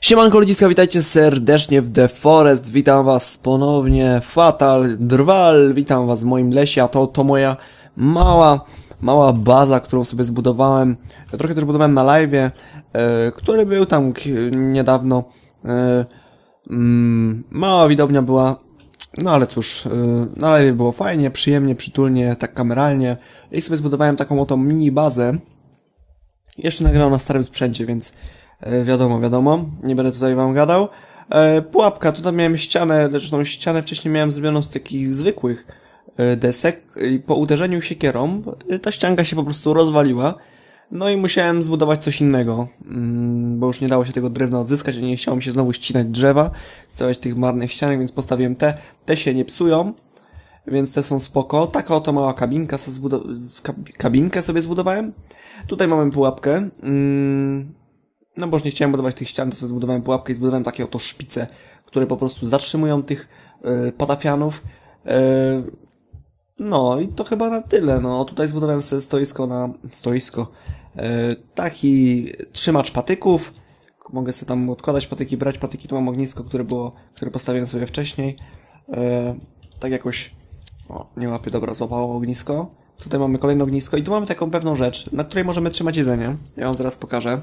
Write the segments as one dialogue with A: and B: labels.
A: Siemanko ludziska, witajcie serdecznie w The Forest, witam was ponownie, Fatal, Drwal, witam was w moim lesie, a to, to moja mała, mała baza, którą sobie zbudowałem, trochę też budowałem na live'ie, e, który był tam niedawno, e, mm, mała widownia była, no ale cóż, e, na live było fajnie, przyjemnie, przytulnie, tak kameralnie, i sobie zbudowałem taką oto mini bazę, jeszcze nagrał na starym sprzęcie, więc wiadomo, wiadomo, nie będę tutaj wam gadał. E, pułapka, tutaj miałem ścianę, zresztą ścianę wcześniej miałem zrobioną z takich zwykłych e, desek i po uderzeniu siekierą e, ta ścianka się po prostu rozwaliła. No i musiałem zbudować coś innego, mm, bo już nie dało się tego drewna odzyskać, nie chciało mi się znowu ścinać drzewa, stawiać tych marnych ścianek, więc postawiłem te. Te się nie psują, więc te są spoko. Taka oto mała kabinka sobie kabinkę sobie zbudowałem. Tutaj mamy pułapkę. Mm, no bo już nie chciałem budować tych ścian, to zbudowałem pułapkę i zbudowałem takie oto szpice, które po prostu zatrzymują tych y, patafianów. Y, no i to chyba na tyle. No tutaj zbudowałem sobie stoisko na stoisko. Y, taki trzymacz patyków. Mogę sobie tam odkładać patyki, brać patyki. Tu mam ognisko, które było, które postawiłem sobie wcześniej. Tak jakoś o, nie łapie, dobra, złapało ognisko. Tutaj mamy kolejne ognisko i tu mamy taką pewną rzecz, na której możemy trzymać jedzenie. Ja wam zaraz pokażę.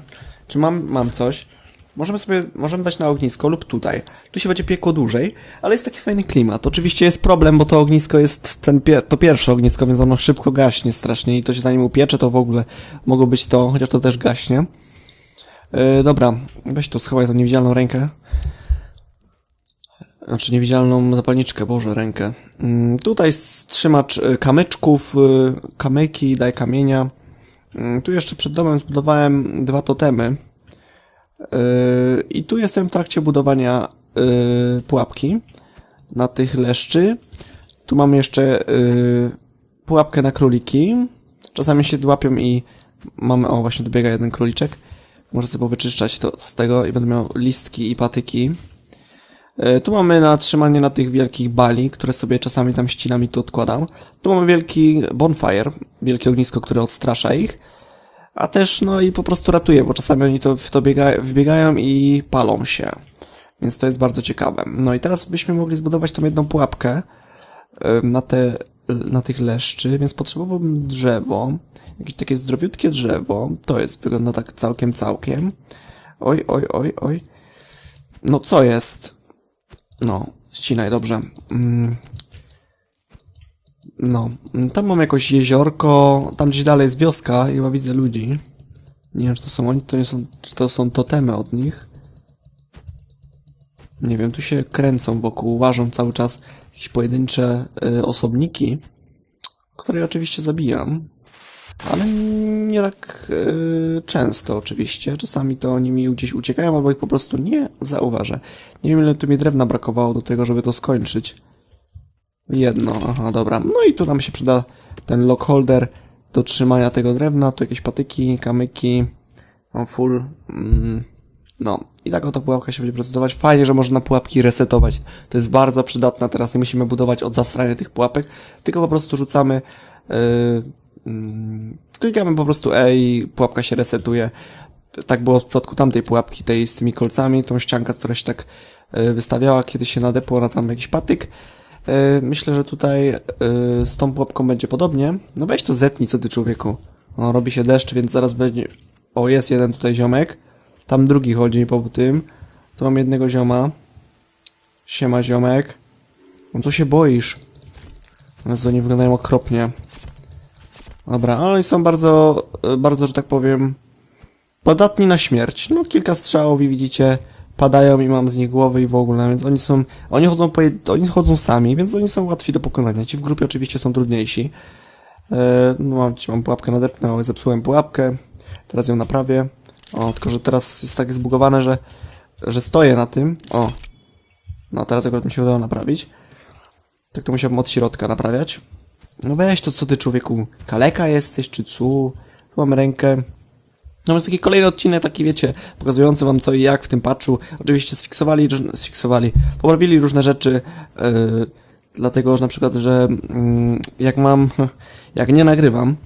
A: Czy mam, mam coś? Możemy sobie, możemy dać na ognisko lub tutaj. Tu się będzie piekło dłużej, ale jest taki fajny klimat. Oczywiście jest problem, bo to ognisko jest ten to pierwsze ognisko, więc ono szybko gaśnie strasznie i to się zanim upiecze, to w ogóle mogło być to, chociaż to też gaśnie. Yy, dobra, weź to, schowaj tą niewidzialną rękę. Znaczy niewidzialną zapalniczkę, Boże, rękę. Mm, tutaj trzymacz y, kamyczków, y, kamyki, daj kamienia. Mm, Tu jeszcze przed domem zbudowałem dwa totemy. Y, I tu jestem w trakcie budowania pułapki na tych leszczy. Tu mam jeszcze pułapkę na króliki. Czasami się łapią i mamy, o właśnie dobiega jeden króliczek. Muszę sobie wyczyszczać to z tego i będę miał listki i patyki. E, Tu mamy na trzymanie na tych wielkich bali, które sobie czasami tam ścinami tu odkładam. Tu mamy wielki bonfire, wielkie ognisko, które odstrasza ich. A też, no i po prostu ratuje, bo czasami oni to w to biega, wbiegają i palą się. Więc to jest bardzo ciekawe. No i teraz byśmy mogli zbudować tą jedną pułapkę e, na te, na tych leszczy, więc potrzebowałbym drzewo. Jakieś takie zdrowiutkie drzewo. To jest, wygląda tak całkiem, całkiem. Oj, oj, oj, oj. No co jest? No, ścinaj, dobrze. Mm. No, tam mam jakoś jeziorko, tam gdzieś dalej jest wioska i chyba widzę ludzi. Nie wiem, czy to są oni, to nie są, czy to są totemy od nich. Nie wiem, tu się kręcą wokół, łażą cały czas jakieś pojedyncze y, osobniki, które oczywiście zabijam. Ale nie tak y, często oczywiście. Czasami to oni mi gdzieś uciekają, albo ich po prostu nie zauważę. Nie wiem, ile tu mi drewna brakowało do tego, żeby to skończyć. Jedno, aha, dobra. No i tu nam się przyda ten lock holder do trzymania tego drewna. Tu jakieś patyki, kamyki. Full. Mm, no. I tak oto pułapka się będzie procedować. Fajnie, że można pułapki resetować. To jest bardzo przydatne. Teraz nie musimy budować od zastrania tych pułapek, tylko po prostu rzucamy. Yy, klikamy po prostu E i pułapka się resetuje. Tak było w przypadku tamtej pułapki, tej z tymi kolcami, tą ściankę, która się tak e, wystawiała, kiedy się nadepło na tam jakiś patyk. E, Myślę, że tutaj e, z tą pułapką będzie podobnie. No weź to zetnij, co ty człowieku. O, robi się deszcz, więc zaraz będzie... O, jest jeden tutaj ziomek. Tam drugi chodzi po tym. Tu mam jednego zioma. Siema ziomek. No co się boisz? No co, nie wyglądają okropnie. Dobra, ale oni są bardzo, e, bardzo, że tak powiem, podatni na śmierć. No, kilka strzałów i widzicie, padają i mam z nich głowy i w ogóle, więc oni są, oni chodzą po, oni chodzą sami, więc oni są łatwi do pokonania. Ci w grupie oczywiście są trudniejsi. E, no, mam, mam pułapkę nadepnę, ale zepsułem pułapkę. Teraz ją naprawię. O, tylko, że teraz jest tak zbugowane, że, że stoję na tym. O. No, teraz akurat mi się udało naprawić. Tak to musiałbym od środka naprawiać. No weź to, co ty człowieku, kaleka jesteś, czy co? Mam rękę. No jest taki kolejny odcinek, taki wiecie, pokazujący wam co i jak w tym patchu. Oczywiście sfiksowali, sfiksowali, poprawili różne rzeczy, yy, dlatego, że na przykład, że mm, jak mam, jak nie nagrywam,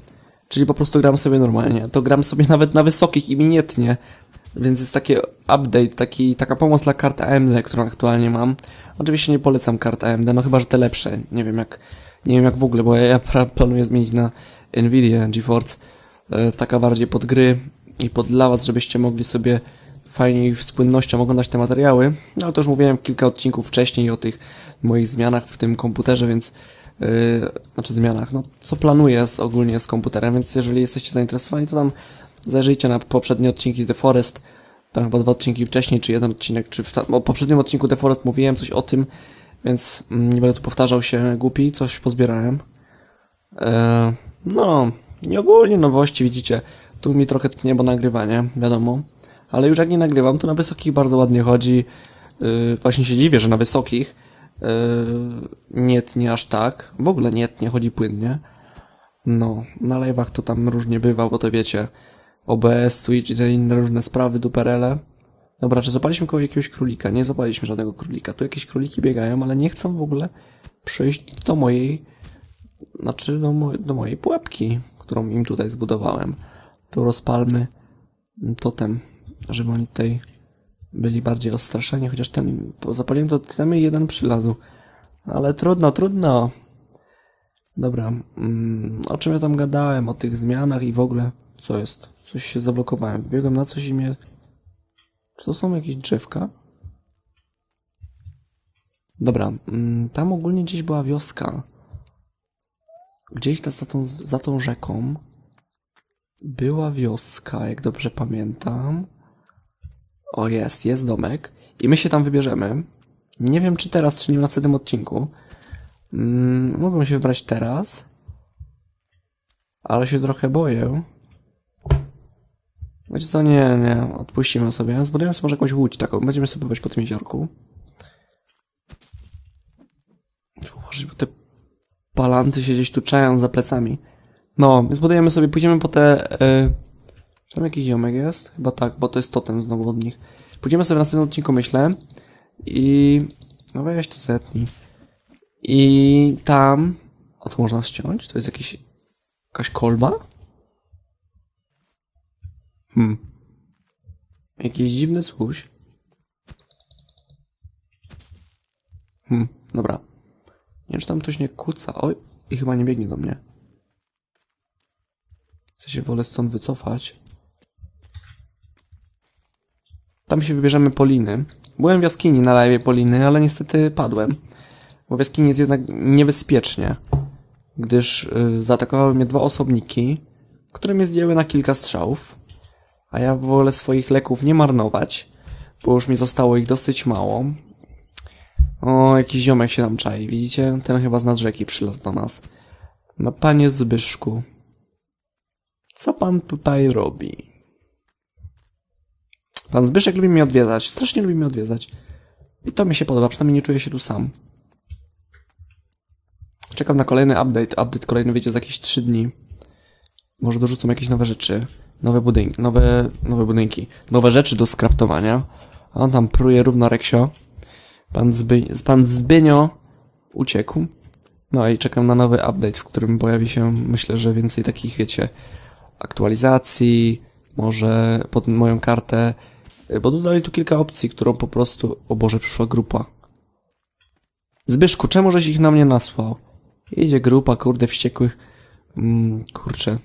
A: czyli po prostu gram sobie normalnie, to gram sobie nawet na wysokich i mi nie tnie, Więc jest taki update, taki, taka pomoc dla kart AMD, którą aktualnie mam. Oczywiście nie polecam kart AMD, no chyba, że te lepsze. Nie wiem jak, nie wiem jak w ogóle, bo ja, ja planuję zmienić na Nvidia GeForce. E, taka bardziej pod gry i pod dla was, żebyście mogli sobie fajniej z płynnością oglądać te materiały. No ale to już mówiłem kilka odcinków wcześniej o tych moich zmianach w tym komputerze, więc yy, znaczy zmianach, no co planuję z, ogólnie z komputerem, więc jeżeli jesteście zainteresowani, to tam zajrzyjcie na poprzednie odcinki z The Forest, tam chyba dwa odcinki wcześniej, czy jeden odcinek, czy w poprzednim odcinku The Forest mówiłem coś o tym, więc nie będę tu powtarzał się głupi, coś pozbierałem. E, no, i ogólnie nowości, widzicie, tu mi trochę tnie, bo nagrywanie, wiadomo, ale już jak nie nagrywam, to na wysokich bardzo ładnie chodzi. Yy, właśnie się dziwię, że na wysokich yy, nie tnie aż tak, w ogóle nie tnie, chodzi płynnie. No, na live'ach to tam różnie bywa, bo to wiecie, OBS, Twitch i te inne różne sprawy, duperele. Dobra, czy zapaliśmy koło jakiegoś królika? Nie zapaliśmy żadnego królika. Tu jakieś króliki biegają, ale nie chcą w ogóle przyjść do mojej, znaczy do, mo do mojej pułapki, którą im tutaj zbudowałem. Tu rozpalmy totem, żeby oni tutaj byli bardziej odstraszeni, chociaż ten, zapaliłem to temy i jeden przylazł. Ale trudno, trudno. Dobra, mm, o czym ja tam gadałem? O tych zmianach i w ogóle, co jest? Coś się zablokowałem. Wbiegłem na coś i mnie... Czy to są jakieś drzewka? Dobra, mm, tam ogólnie gdzieś była wioska. Gdzieś za, tą, za tą rzeką była wioska, jak dobrze pamiętam. O, jest, jest domek. I my się tam wybierzemy. Nie wiem, czy teraz, czy nie w następnym odcinku. Mm, mogę się wybrać teraz. Ale się trochę boję. Wiecie co, nie, nie, odpuścimy sobie. Zbudujemy sobie może jakąś łódź taką. Będziemy sobie pływać po tym jeziorku. Muszę bo te palanty się gdzieś tu czają za plecami. No, zbudujemy sobie, pójdziemy po te... Yy, tam jakiś ziomek jest? Chyba tak, bo to jest totem znowu od nich. Pójdziemy sobie na następnym odcinku, myślę. I... No weź to zetnij. I tam... O, to można ściąć? To jest jakiś... Jakaś kolba? Hmm. Jakieś dziwne coś. Hmm, dobra. Nie wiem, czy tam ktoś nie kuca. Oj, i chyba nie biegnie do mnie. Chcę się wolę stąd wycofać. Tam się wybierzemy Poliny. Byłem w jaskini na live Poliny, ale niestety padłem. Bo w jaskini jest jednak niebezpiecznie. Gdyż y, zaatakowały mnie dwa osobniki, które mnie zdjęły na kilka strzałów. A ja wolę swoich leków nie marnować, bo już mi zostało ich dosyć mało. O, jakiś ziomek się tam czai, widzicie? Ten chyba z nad rzeki przylazł do nas. No panie Zbyszku, co pan tutaj robi? Pan Zbyszek lubi mnie odwiedzać, strasznie lubi mnie odwiedzać. I to mi się podoba, przynajmniej nie czuję się tu sam. Czekam na kolejny update. Update kolejny wyjdzie za jakieś 3 dni. Może dorzucą jakieś nowe rzeczy. Nowe budynki, nowe, nowe budynki. Nowe rzeczy do skraftowania. A on tam pruje równo Reksio. Pan, Zby, pan Zbynio uciekł. No i czekam na nowy update, w którym pojawi się, myślę, że więcej takich, wiecie, aktualizacji, może pod moją kartę, bo dodali tu kilka opcji, którą po prostu, o Boże, przyszła grupa. Zbyszku, czemu żeś ich na mnie nasłał? Idzie grupa, kurde, wściekłych, mm, kurczę,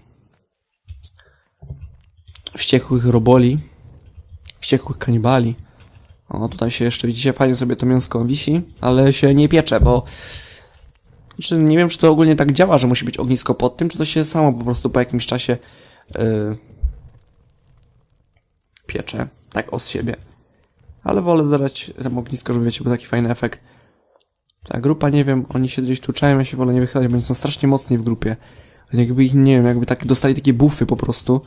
A: wściekłych roboli, wściekłych kanibali. O, tutaj się jeszcze, widzicie, fajnie sobie to mięsko wisi, ale się nie piecze, bo znaczy, nie wiem, czy to ogólnie tak działa, że musi być ognisko pod tym, czy to się samo po prostu po jakimś czasie yy, piecze, tak od siebie. Ale wolę dodać tam ognisko, żeby wiecie, był taki fajny efekt. Ta grupa, nie wiem, oni się gdzieś tu czają, ja się wolę nie wychylać, bo oni są strasznie mocni w grupie. Jakby ich, nie wiem, jakby tak dostali takie buffy po prostu.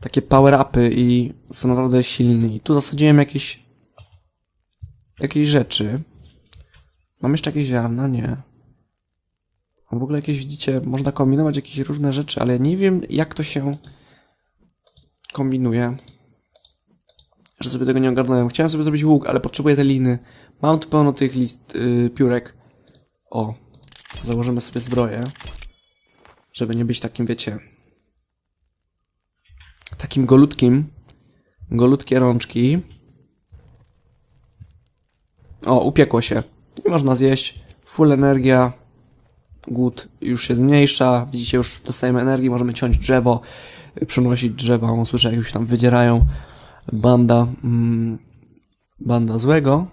A: Takie power-upy i są naprawdę silni. Tu zasadziłem jakieś jakieś rzeczy. Mam jeszcze jakieś ziarna? Nie. W ogóle jakieś, widzicie, można kombinować jakieś różne rzeczy, ale nie wiem, jak to się kombinuje. Że sobie tego nie ogarnąłem. Chciałem sobie zrobić łuk, ale potrzebuję te liny. Mam tu pełno tych list, yy, piórek. O, założymy sobie zbroję. Żeby nie być takim, wiecie, takim golutkim. golutkie rączki. O, upiekło się. Nie można zjeść. Full energia. Głód już się zmniejsza. Widzicie, już dostajemy energii. Możemy ciąć drzewo, przenosić drzewa. On słyszę, jak już tam wydzierają. Banda, mm, banda złego.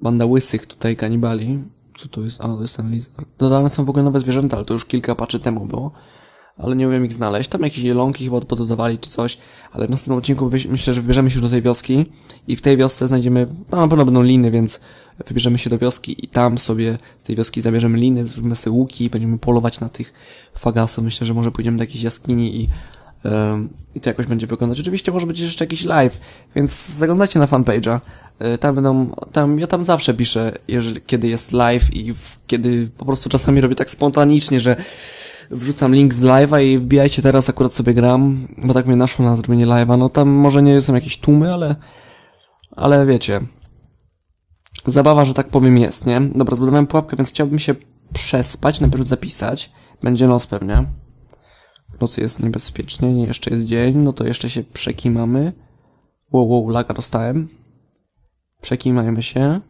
A: Banda łysych tutaj kanibali. Co to jest? A, to jest ten lizard. Dodane są w ogóle nowe zwierzęta, ale to już kilka paczy temu było. Ale nie umiem ich znaleźć. Tam jakieś jelonki chyba pododawali czy coś. Ale w następnym odcinku myślę, że wybierzemy się już do tej wioski. I w tej wiosce znajdziemy, no na pewno będą liny, więc wybierzemy się do wioski i tam sobie z tej wioski zabierzemy liny, zrobimy sobie łuki i będziemy polować na tych fagasów. Myślę, że może pójdziemy do jakiejś jaskini i I to jakoś będzie wyglądać. Oczywiście może być jeszcze jakiś live, więc zaglądajcie na fanpage'a. Y, Tam będą, tam, ja tam zawsze piszę, jeżeli, kiedy jest live i w, kiedy po prostu czasami robię tak spontanicznie, że wrzucam link z live'a i wbijajcie teraz, akurat sobie gram, bo tak mnie naszło na zrobienie live'a. No tam może nie są jakieś tłumy, ale, ale wiecie. Zabawa, że tak powiem jest, nie? Dobra, zbudowałem pułapkę, więc chciałbym się przespać, najpierw zapisać. Będzie noc pewnie. W nocy jest niebezpiecznie, nie, jeszcze jest dzień, no to jeszcze się przekimamy. Wow, wow, laga dostałem. Przekimajmy się.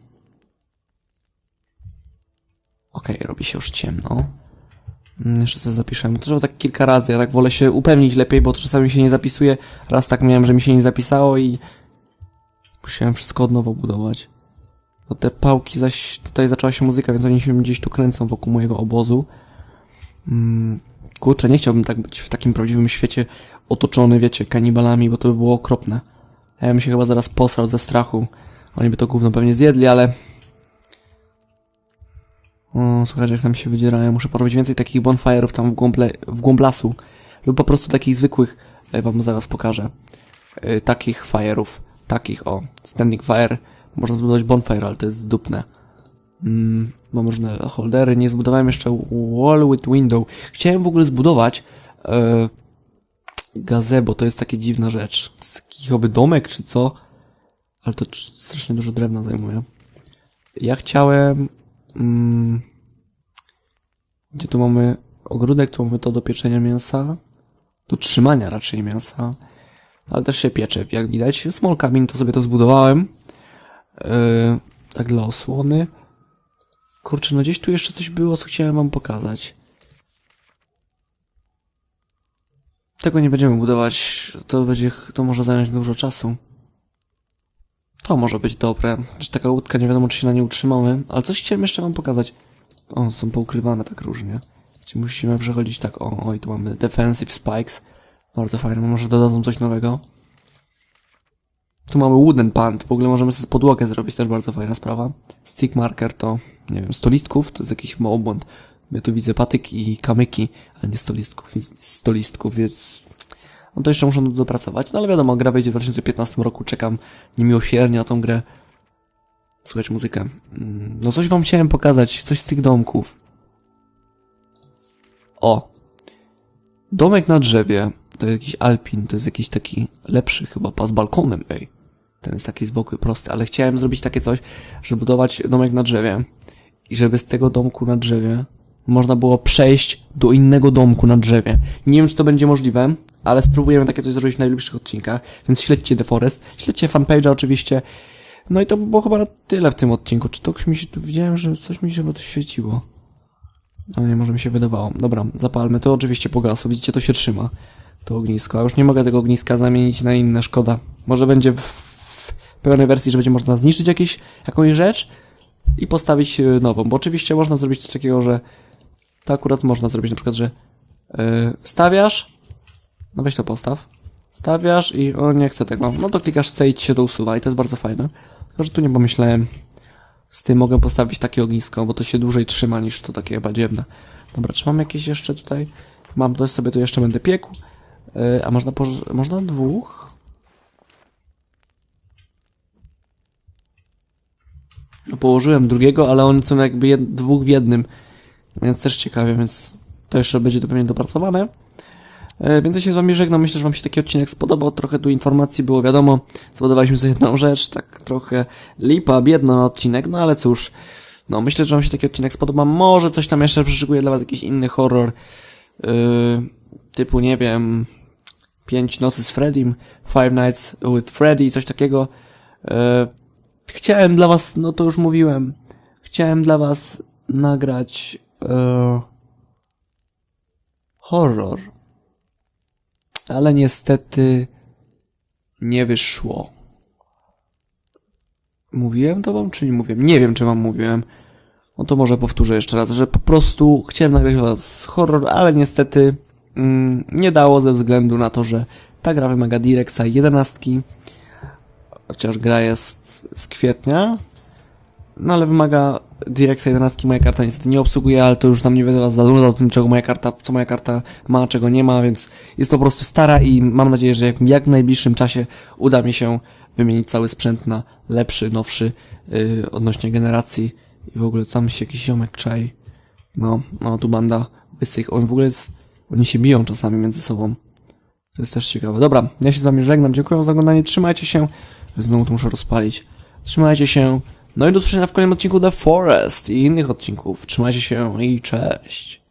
A: Okej, robi się już ciemno. Mm, Jeszcze sobie zapiszemy. To trzeba tak kilka razy, ja tak wolę się upewnić lepiej, bo czasami się nie zapisuje. Raz tak miałem, że mi się nie zapisało i musiałem wszystko od nowa budować. Bo te pałki zaś, tutaj zaczęła się muzyka, więc oni się gdzieś tu kręcą wokół mojego obozu. Mm, kurczę, nie chciałbym tak być w takim prawdziwym świecie otoczony, wiecie, kanibalami, bo to by było okropne. Ja bym się chyba zaraz posrał ze strachu. Oni by to gówno pewnie zjedli, ale... O, słuchajcie, jak tam się wydzierają. Muszę porobić więcej takich bonfire'ów tam w głąb, le- w głąb lasu. Lub po prostu takich zwykłych, e, wam zaraz pokażę. E, takich fire'ów. Takich, o. Standing fire. Można zbudować bonfire, ale to jest dupne. Mm, mam różne holdery. Nie zbudowałem jeszcze wall with window. Chciałem w ogóle zbudować e, gazebo. To jest takie dziwna rzecz. To jest jakiś chyba domek, czy co? Ale to tr- strasznie dużo drewna zajmuje. Ja chciałem... Mm, gdzie tu mamy ogródek, tu mamy to do pieczenia mięsa. Do trzymania raczej mięsa. Ale też się piecze, jak widać. Small cabin to sobie to zbudowałem. Yy, tak dla osłony. Kurczę, no gdzieś tu jeszcze coś było, co chciałem wam pokazać. Tego nie będziemy budować. To będzie, to może zająć dużo czasu. To może być dobre. Że taka łódka, nie wiadomo czy się na nie utrzymamy. Ale coś chciałem jeszcze wam pokazać. O, są poukrywane tak różnie. Czyli musimy przechodzić tak, o, oj, tu mamy defensive spikes. Bardzo fajne, może dodadzą coś nowego. Tu mamy wooden pant, w ogóle możemy sobie podłogę zrobić, też bardzo fajna sprawa. Stick marker to, nie wiem, stolistków, to jest jakiś obłąd. Ja tu widzę patyk i kamyki, ale nie stolistków, stolistków, więc... No to jeszcze muszę dopracować, no ale wiadomo, gra wejdzie w 2015 roku, czekam niemiłosiernie na tą grę. Słuchać muzykę. Mm, No coś wam chciałem pokazać, coś z tych domków. O! Domek na drzewie, to jest jakiś alpin, to jest jakiś taki lepszy chyba pas balkonem, ej. Ten jest taki zwykły, prosty, ale chciałem zrobić takie coś, żeby budować domek na drzewie i żeby z tego domku na drzewie można było przejść do innego domku na drzewie. Nie wiem, czy to będzie możliwe, ale spróbujemy takie coś zrobić w najbliższych odcinkach, więc śledźcie The Forest, śledźcie fanpage'a oczywiście. No i to by było chyba na tyle w tym odcinku. Czy to ktoś mi się tu widziałem, że coś mi się chyba to świeciło. Ale nie, może mi się wydawało. Dobra, zapalmy. To oczywiście pogasło. Widzicie, to się trzyma. To ognisko. A już nie mogę tego ogniska zamienić na inne, szkoda. Może będzie w, w pełnej wersji, że będzie można zniszczyć jakieś, jakąś rzecz i postawić e, nową. Bo oczywiście można zrobić coś takiego, że to akurat można zrobić na przykład, że yy, stawiasz, no weź to postaw, stawiasz i o nie chcę tego, no to klikasz C i ci się to usuwa i to jest bardzo fajne. Tylko, że tu nie pomyślałem, z tym mogę postawić takie ognisko, bo to się dłużej trzyma niż to takie badziewne. Dobra, czy mam jakieś jeszcze tutaj? Mam, to sobie to jeszcze będę piekł. Yy, a można, można dwóch? No, położyłem drugiego, ale one są jakby dwóch w jednym. Więc też ciekawie, więc to jeszcze będzie to pewnie dopracowane. E, Więc ja się z wami żegnam. Myślę, że wam się taki odcinek spodobał. Trochę tu informacji było wiadomo. Zbudowaliśmy sobie jedną rzecz, tak trochę lipa, biedno na odcinek, no ale cóż. No, myślę, że wam się taki odcinek spodoba. Może coś tam jeszcze przyszykuję dla was, jakiś inny horror. Yy, typu, nie wiem, Pięć nocy z Freddym, Five Nights with Freddy, coś takiego. E, chciałem dla was, no to już mówiłem, chciałem dla was nagrać e, horror. Ale niestety nie wyszło. Mówiłem to wam, czy nie mówiłem? Nie wiem, czy wam mówiłem. No to może powtórzę jeszcze raz, że po prostu chciałem nagrać was horror, ale niestety mm, nie dało ze względu na to, że ta gra wymaga Directa 11, chociaż gra jest z kwietnia, no ale wymaga Directa 11, moja karta niestety nie obsługuje, ale to już nam nie będę was zanudzał tym, czego moja karta, co moja karta ma, czego nie ma, więc jest to po prostu stara i mam nadzieję, że jak, jak w najbliższym czasie uda mi się wymienić cały sprzęt na lepszy, nowszy, yy, odnośnie generacji i w ogóle tam się jakiś ziomek czai. No, no tu banda łysych, on w ogóle jest, oni się biją czasami między sobą. To jest też ciekawe. Dobra, ja się z wami żegnam, dziękuję za oglądanie, trzymajcie się, znowu to muszę rozpalić. Trzymajcie się, no i do usłyszenia w kolejnym odcinku The Forest i innych odcinków. Trzymajcie się i cześć.